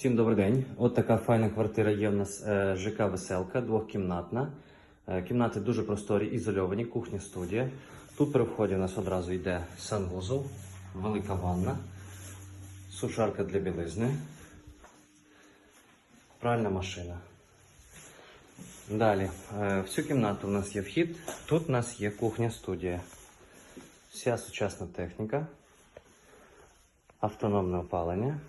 Всім добрий день. От така файна квартира є в нас е, ЖК Веселка, двохкімнатна. Е, Кімнати дуже просторі, ізольовані, кухня студія. Тут при вході у нас одразу йде санвузол, велика ванна, сушарка для білизни, пральна машина. Далі, е, в цю кімнату у нас є вхід. Тут у нас є кухня студія. Вся сучасна техніка, автономне опалення.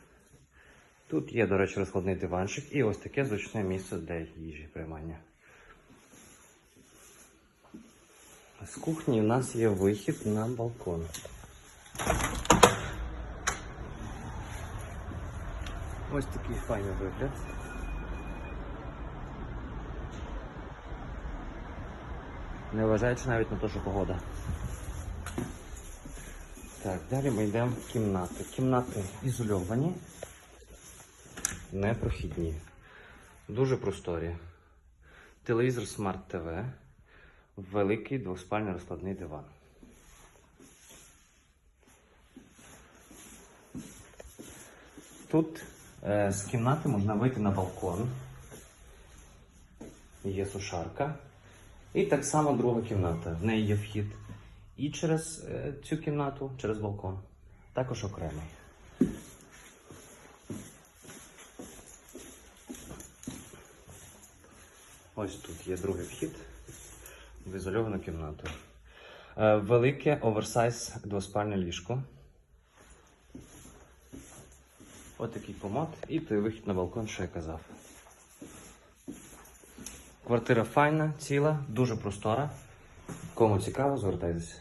Тут є, до речі, розкладний диванчик і ось таке зручне місце для їжі приймання. З кухні у нас є вихід на балкон. Ось такий файний вигляд. Не вважаючи навіть на те, що погода. Так, далі ми йдемо в кімнати. Кімнати ізольовані непрохідні. Дуже просторі. Телевізор Smart TV, великий двоспальний розкладний диван. Тут е, з кімнати можна вийти на балкон. Є сушарка. І так само друга кімната. В неї є вхід і через е, цю кімнату, через балкон. Також окремий. Ось тут є другий вхід в ізольовану кімнату. Е, Велике оверсайз двоспальне ліжко. Ось такий комод і той вихід на балкон, що я казав. Квартира файна, ціла, дуже простора. Кому цікаво, звертайтеся.